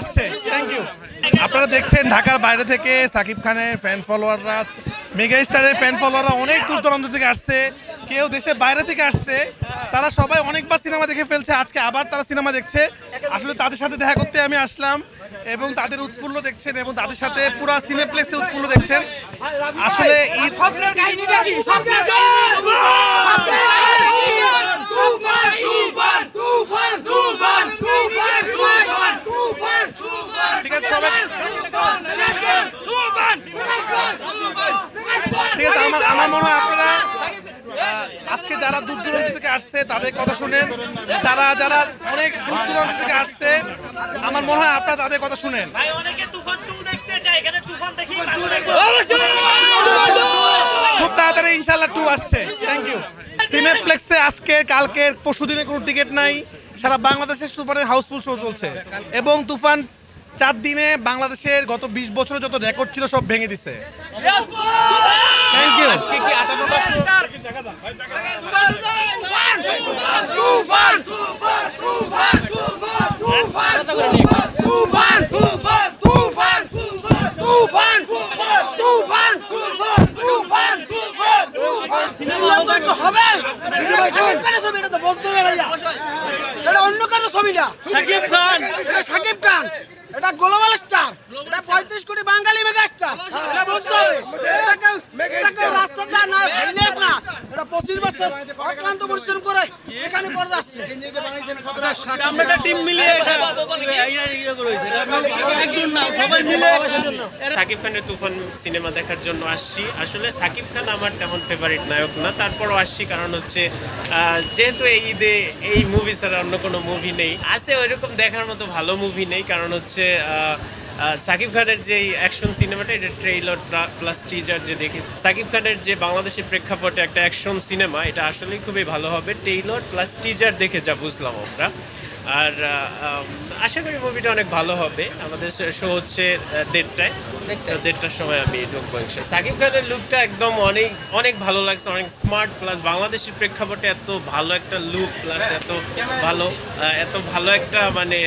আসছে। Thank you আপনারা দেখছেন ঢাকার বাইরে থেকে সাকিব খানের ফ্যান ফলোয়াররা মেগা স্টারের ফ্যান ফলোয়াররা অনেক দূর দূরান্ত থেকে আসছে। কেউ দেশের বাইরে থেকে আসছে। তারা সবাই অনেকবার সিনেমা দেখে ফেলছে। আজকে আবার তারা সিনেমা দেখছে। আসলে তাদের সাথে দেখা করতে আমি আসলাম এবং তাদের উৎফুল্ল দেখছেন এবং তাদের সাথে পুরো সিনেপ্লেক্সে উৎফুল্ল দেখছেন। আসলে ঈদ আমার আমার মনে হয় আপনারা আজকে যারা দূর দূরান্ত থেকে আসছে তাদের কথা শুনেন। তারা যারা অনেক দূর দূরান্ত থেকে আসছে আমার মনে হয় আপনারা তাদের কথা শুনেন। ভাই অনেকে তুফান টু দেখতে চায় এখানে তুফান দেখি খুব তাড়াতাড়ি ইনশাল্লাহ টু আসছে। থ্যাংক ইউ সিনেপ্লেক্সে আজকে কালকে পরশু দিনে কোনো টিকিট নাই। সারা বাংলাদেশের তুফানের হাউসফুল শো চলছে। এবং তুফান চার দিনে বাংলাদেশের গত বিশ বছরে যত রেকর্ড ছিল সব ভেঙে দিছে থ্যাংক ইউ এটা পঁয়ত্রিশ কোটি বাঙালি মেগা এটা বুঝতে হবে। এটা কেউ এটা কেউ রাস্তা দা না এটা পঁচিশ বছর অক্লান্ত পরিশ্রম করে এখানে পড়ে যাচ্ছে। আমরা একটা টিম মিলিয়ে এটা ইয়ে করেছি একজন না সবাই মিলে সাকিব খানের তুফান সিনেমা দেখার জন্য আসছি। আসলে সাকিব খান আমার তেমন ফেভারিট নায়ক না তারপরও আসছি কারণ হচ্ছে যেহেতু এই ঈদে এই মুভি ছাড়া অন্য কোনো মুভি নেই আছে ওইরকম দেখার মতো ভালো মুভি নেই কারণ হচ্ছে সাকিব খানের যে অ্যাকশন সিনেমাটা এটা ট্রেইলার প্লাস টিজার যে দেখেছি। সাকিব খানের যে বাংলাদেশের প্রেক্ষাপটে একটা অ্যাকশন সিনেমা এটা আসলেই খুবই ভালো হবে। ট্রেইলার প্লাস টিজার দেখে যা বুঝলাম আমরা। আর আশা করি মুভিটা অনেক ভালো হবে। আমাদের শো হচ্ছে দেড়টায়। দেড়টার সময় আমি ঢুকবো। সাকিব খানের লুকটা একদম অনেক অনেক ভালো লাগছে অনেক স্মার্ট প্লাস বাংলাদেশের প্রেক্ষাপটে এত ভালো একটা লুক প্লাস এত ভালো এত ভালো একটা মানে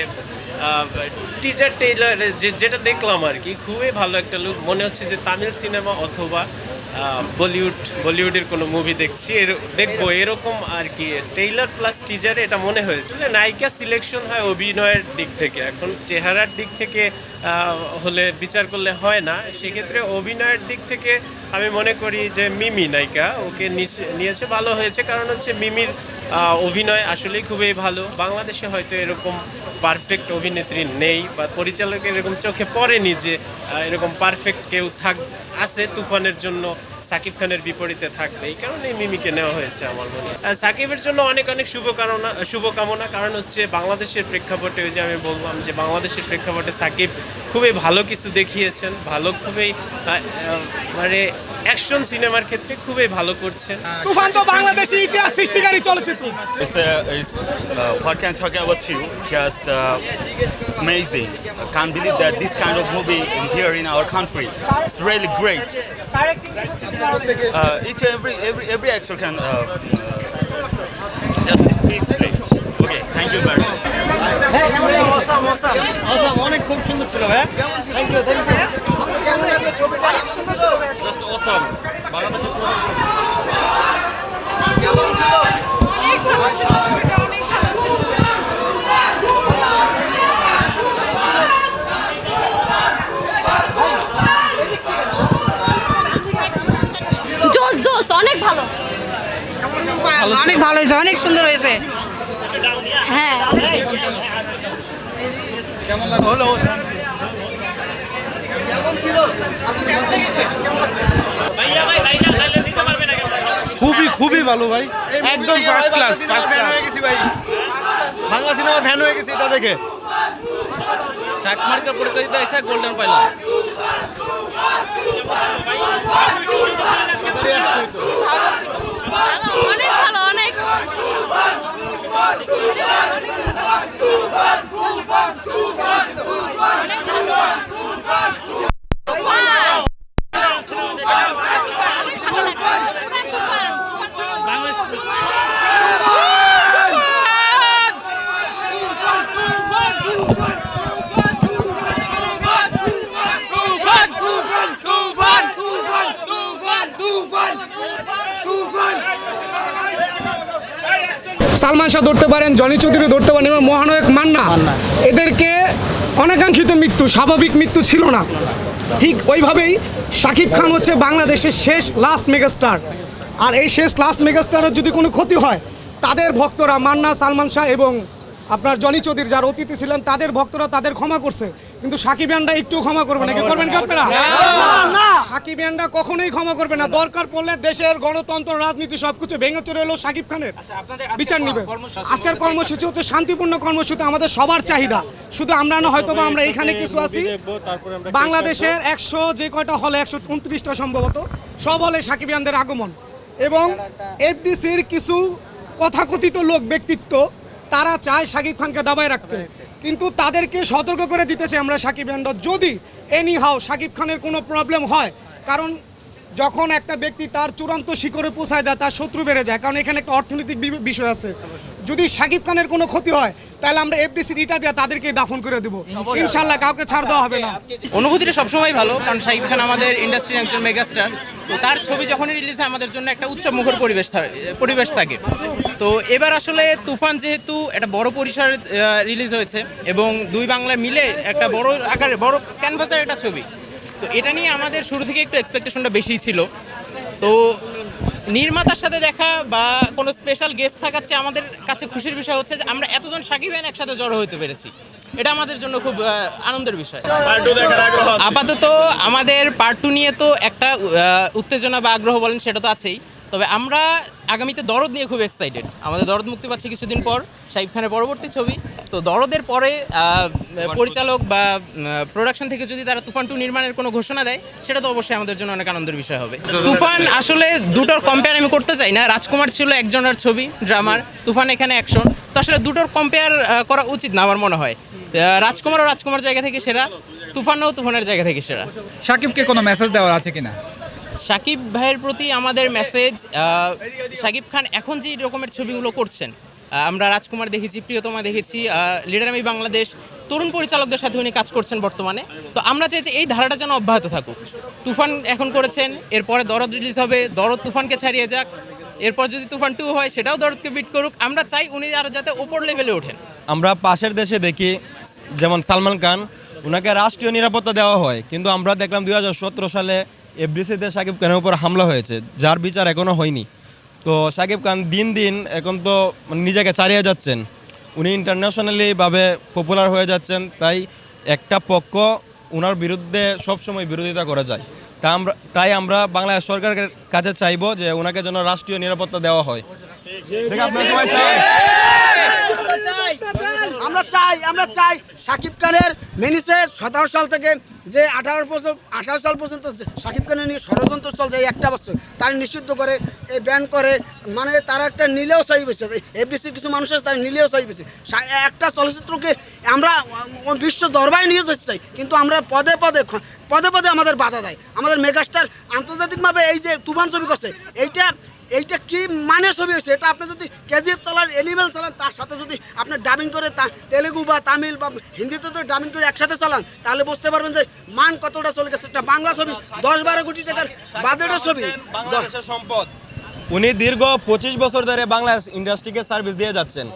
টিজার টেইলার যেটা দেখলাম আর কি খুবই ভালো একটা লুক মনে হচ্ছে যে তামিল সিনেমা অথবা বলিউড বলিউডের কোনো মুভি দেখছি। এর দেখব। এরকম। আর কি টেইলার প্লাস টিজারে এটা মনে হয়েছে। যে নায়িকা সিলেকশন হয় অভিনয়ের দিক থেকে। এখন চেহারার দিক থেকে হলে বিচার করলে হয় না। সেক্ষেত্রে অভিনয়ের দিক থেকে আমি মনে করি যে মিমি নায়িকা ওকে নিয়েছে। ভালো হয়েছে। কারণ হচ্ছে মিমির অভিনয় আসলেই খুবই ভালো। বাংলাদেশে হয়তো এরকম পারফেক্ট অভিনেত্রী নেই বা পরিচালকের এরকম চোখে পড়েনি যে এরকম পারফেক্ট কেউ থাক, আছে তুফানের জন্য, সাকিব খানের বিপরীতে থাকবে এই কারণে মিমিকে নেওয়া হয়েছে আমার মনে হয়। সাকিবের জন্য অনেক অনেক শুভকামনা শুভকামনা। কারণ হচ্ছে বাংলাদেশের প্রেক্ষাপটে ওই যে আমি বললাম যে, বাংলাদেশের প্রেক্ষাপটে সাকিব খুবই ভালো কিছু দেখিয়েছেন, ভালো খুবই মানে অ্যাকশন সিনেমার ক্ষেত্রে খুবই ভালো করছে। তুফান তো বাংলাদেশি ইতিহাস সৃষ্টিকারী চলচ্চিত্র। Is is what can talk about you just amazing can believe that this kind of movie in here in our country it's really great each every every every actor can just speech rate okay thank you very much হ্যাঁ awesome awesome awesome অনেক খুব সুন্দর ছিল হ্যাঁ? Thank you thank you Awesome. অনেক ভালো ছিল ছবিটা অনেক ভালো ছিল। জোস জোস অনেক ভালো। অনেক ভালো হয়েছে অনেক সুন্দর হয়েছে। হ্যাঁ অনেক খুবই খুবই ভালো ভাই। একদম ফার্স্ট ক্লাস ফার্স্ট ফ্যান হয়ে গেছি ভাই। বাংলা সিনেমা ফ্যান হয়ে গেছি এটা দেখে। শাক মার্কের প্রতিযোগিতা এসে গোল্ডেন পাইলাম অনেক ভালো অনেক। সালমান শাহ ধরতে পারেন জনি চৌধুরী ধরতে পারেন এবং মহানায়ক মান্না। এদেরকে অনাকাঙ্ক্ষিত মৃত্যু স্বাভাবিক মৃত্যু ছিল না। ঠিক ওইভাবেই শাকিব খান হচ্ছে বাংলাদেশের শেষ লাস্ট মেগাস্টার আর এই শেষ লাস্ট মেগাস্টারের যদি কোনো ক্ষতি হয় তাদের ভক্তরা মান্না সালমান শাহ এবং আপনার জনি চৌধুরী যার অতিথি ছিলেন তাদের ভক্তরা তাদের ক্ষমা করছে। কিন্তু সাকিবিয়ানরা একটু ক্ষমা করবে না করবেন কি আপনারা? সাকিবিয়ানরা কখনোই ক্ষমা করবে না। দরকার পড়লে দেশের গণতন্ত্র রাজনীতি সবকিছু ভেঙে চলে এলো সাকিব খানের। বিচার নিবে। আজকের কর্মসূচি হচ্ছে শান্তিপূর্ণ কর্মসূচি আমাদের সবার চাহিদা। শুধু আমরা না হয়তো বা আমরা এখানে কিছু আছি। বাংলাদেশের একশো যে কয়টা হলে একশো উনত্রিশটা সম্ভবত সব হলে সাকিবিয়ানদের আগমন। এবং এফডিসির কিছু কথাকথিত লোক ব্যক্তিত্ব তারা চায় সাকিব খানকে দাবায় রাখতে। কিন্তু তাদেরকে সতর্ক করে দিতেছে আমরা সাকিব খানরা যদি এনি হাও সাকিব খানের কোনো প্রবলেম হয়, কারণ যখন একটা ব্যক্তি তার চূড়ান্ত শিখরে পৌঁছায় যায়, তার শত্রু বেড়ে যায়, কারণ এখানে একটা অর্থনৈতিক বিষয় আছে। যদি সাকিব খানের কোনো ক্ষতি হয় তাহলে আমরা এফডিসি ইটা দিয়ে তাদেরকে দাফন করে দেবো। ইনশাল্লাহ কাউকে ছাড় দেওয়া হবে না। অনুভূতিটা সবসময় ভালো কারণ শাহিব খান আমাদের ইন্ডাস্ট্রির একজন মেগাস্টার তো তার ছবি যখনই রিলিজ হয় আমাদের জন্য একটা উৎসব মুখর পরিবেশ পরিবেশ থাকে। তো এবার আসলে তুফান যেহেতু একটা বড় পরিসরে রিলিজ হয়েছে এবং দুই বাংলা মিলে একটা বড় আকারে বড় ক্যানভাসের একটা ছবি। তো এটা নিয়ে আমাদের শুরু থেকে একটু এক্সপেকটেশনটা বেশি ছিল। তো নির্মাতার সাথে দেখা বা কোনো স্পেশাল গেস্ট থাকাচ্ছে আমাদের কাছে খুশির বিষয় হচ্ছে যে আমরা এতজন সাকিব সাকিবেন একসাথে জড়ো হতে পেরেছি। এটা আমাদের জন্য খুব আনন্দের বিষয়। আপাতত আমাদের পার্ট টু নিয়ে তো একটা উত্তেজনা বা আগ্রহ বলেন সেটা তো আছেই। তবে আমরা আগামীতে দরদ নিয়ে খুব এক্সাইটেড আমাদের দরদ মুক্তি পাচ্ছে কিছুদিন পর শাহিব খানের পরবর্তী ছবি। তো দরদের পরে পরিচালক বা প্রোডাকশন থেকে যদি তারা তুফান টু নির্মাণের কোনো ঘোষণা দেয় সেটা তো অবশ্যই আমাদের জন্য অনেক আনন্দের বিষয় হবে। তুফান আসলে দুটোর কম্পেয়ার আমি করতে চাই না। রাজকুমার ছিল একজনের ছবি ড্রামার তুফান এখানে অ্যাকশন তো আসলে দুটোর কম্পেয়ার করা উচিত না আমার মনে হয়। আহ, ও রাজকুমার জায়গা থেকে সেরা তুফানও তুফানের জায়গা থেকে সেরা। সাকিবকে কোনো মেসেজ দেওয়ার আছে কিনা? সাকিব ভাইয়ের প্রতি আমাদের মেসেজ সাকিব খান এখন যে রকমের ছবিগুলো করছেন আমরা রাজকুমার দেখেছি, প্রিয়তমা দেখেছি লিডার আমি বাংলাদেশ, তরুণ পরিচালকদের সাথে উনি কাজ করছেন বর্তমানে। তো আমরা চাই যে এই ধারাটা যেন অব্যাহত থাকুক। তুফান এখন করেছেন, এরপরে দরদ রিলিজ হবে, দরদ তুফানকে ছাড়িয়ে যাক, এরপর যদি তুফান টু হয়, সেটাও দরদকে বিট করুক। আমরা চাই উনি আরও যাতে ওপর লেভেলে ওঠেন। আমরা পাশের দেশে দেখি, যেমন সালমান খান ওনাকে রাষ্ট্রীয় নিরাপত্তা দেওয়া হয়, কিন্তু আমরা দেখলাম দুই হাজার সতেরো সালে এফডিসিতে সাকিব খানের উপর হামলা হয়েছে যার বিচার এখনও হয়নি। তো সাকিব খান দিন দিন এখন তো মানে নিজেকে চালিয়ে যাচ্ছেন। উনি ইন্টারন্যাশনালিভাবে পপুলার হয়ে যাচ্ছেন তাই একটা পক্ষ ওনার বিরুদ্ধে সবসময় বিরোধিতা করা যায়। তা আমরা তাই আমরা বাংলাদেশ সরকারের কাছে চাইব যে ওনাকে যেন রাষ্ট্রীয় নিরাপত্তা দেওয়া হয়। আমরা চাই আমরা চাই সাকিব খানের মেনিসে সতেরো সাল থেকে যে আঠারো বছর, আঠারো সাল পর্যন্ত সাকিব খানের নিয়ে ষড়যন্ত্র চলছে এই একটা বছর, তারা নিষিদ্ধ করে এই ব্যান করে মানে তারা একটা নিলেও চাই বেছে এফডিসির কিছু মানুষ আছে, তারা নিলেও চাই বেছে একটা চলচ্চিত্রকে আমরা বিশ্ব দরবারে নিয়ে যেতে চাই, কিন্তু আমরা পদে পদে পদে পদে আমাদের বাধা দেয়। আমাদের মেগাস্টার আন্তর্জাতিকভাবে এই যে তুফান ছবি করছে, এইটা এইটা কি মানে ছবি হয়েছে? এটা আপনি যদি কেজিএফ চালান এনিমেল চালান তার সাথে যদি আপনি ডাবিং করে তা- তেলেগু বা তামিল বা হিন্দিতে তো ডাবিং করে একসাথে চালান তাহলে বুঝতে পারবেন যে মান কতটা চলে গেছে। একটা বাংলা ছবি দশ বারো কোটি টাকার বাজেটের ছবি। সম্পদ। উনি দীর্ঘ পঁচিশ বছর ধরে বাংলাদেশ ইন্ডাস্ট্রিকে সার্ভিস দিয়ে যাচ্ছেন।